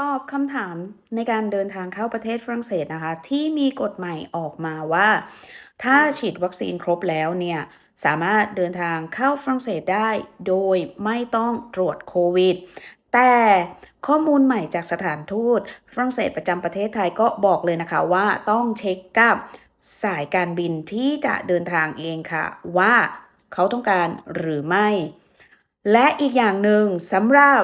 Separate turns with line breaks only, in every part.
ตอบคำถามในการเดินทางเข้าประเทศฝรั่งเศสนะคะ ที่มีกฎใหม่ออกมาว่า ถ้าฉีดวัคซีนครบแล้วเนี่ย สามารถเดินทางเข้าฝรั่งเศสได้ โดยไม่ต้องตรวจโควิด แต่ข้อมูลใหม่จากสถานทูตฝรั่งเศสประจำประเทศไทยก็บอกเลยนะคะว่าต้องเช็คกับสายการบินที่จะเดินทางเองค่ะ ว่าเขาต้องการหรือไม่ และอีกอย่างหนึ่งสำหรับ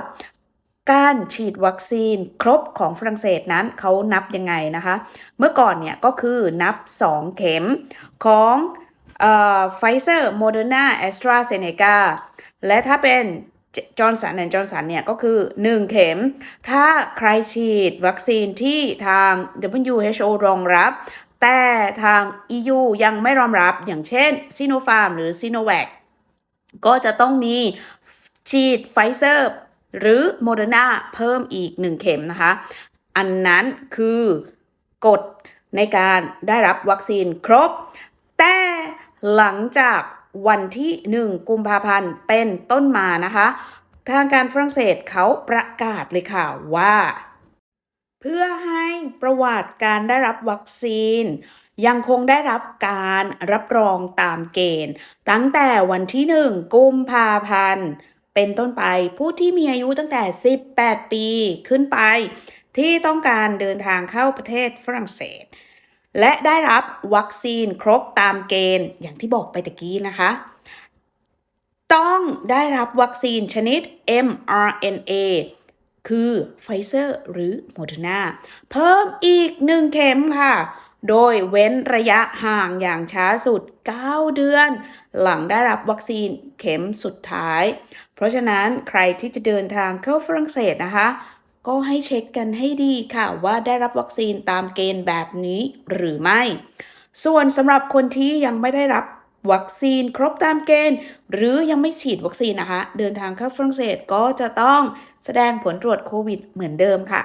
การฉีดวัคซีนครบของฝรั่งเศสนั้นเขานับยังไงนะคะ เมื่อก่อนเนี่ยก็คือนับ 2 เข็มของไฟเซอร์โมเดอร์นาแอสตราเซเนกาและถ้าเป็นจอร์นสันแอนจอร์นสันเนี่ยก็คือ 1 เข็ม ถ้าใครฉีดวัคซีนที่ทาง WHO รองรับ แต่ทาง EU ยังไม่รองรับอย่างเช่นซีโนฟาร์มหรือซีโนแวคก็จะต้องมีฉีดไฟเซอร์ หรือโมเดอร์นาเพิ่มอีก 1 เข็มนะคะ อันนั้นคือกฎในการได้รับวัคซีนครบ แต่หลังจากวันที่ 1 กุมภาพันธ์เป็นต้นมานะคะ ทางการฝรั่งเศสเขาประกาศเลยค่ะว่า เพื่อให้ประวัติการได้รับวัคซีน ยังคงได้รับการรับรองตามเกณฑ์ ตั้งแต่วันที่ 1 กุมภาพันธ์ เป็นต้นไปผู้ที่มีอายุตั้งแต่ 18 ปีขึ้นไป ที่ต้องการเดินทางเข้าประเทศฝรั่งเศส และได้รับวัคซีนครบตามเกณฑ์อย่างที่บอกไปตะกี้นะคะ ต้องได้รับวัคซีนชนิด mRNA คือไฟเซอร์หรือโมเดอร์นาเพิ่มอีก1เข็มค่ะ โดยเว้นระยะห่างอย่างช้าสุด 9 เดือน หลังได้รับวัคซีนเข็มสุดท้าย เพราะฉะนั้นใครที่จะเดินทางเข้าฝรั่งเศสนะคะ ก็ให้เช็คกันให้ดีค่ะว่าได้รับวัคซีนตามเกณฑ์แบบนี้หรือไม่ ส่วนสำหรับคนที่ยังไม่ได้รับวัคซีนครบตามเกณฑ์ หรือยังไม่ฉีดวัคซีนนะคะ เดินทางเข้าฝรั่งเศสก็จะต้องแสดงผลตรวจโควิดเหมือนเดิมค่ะ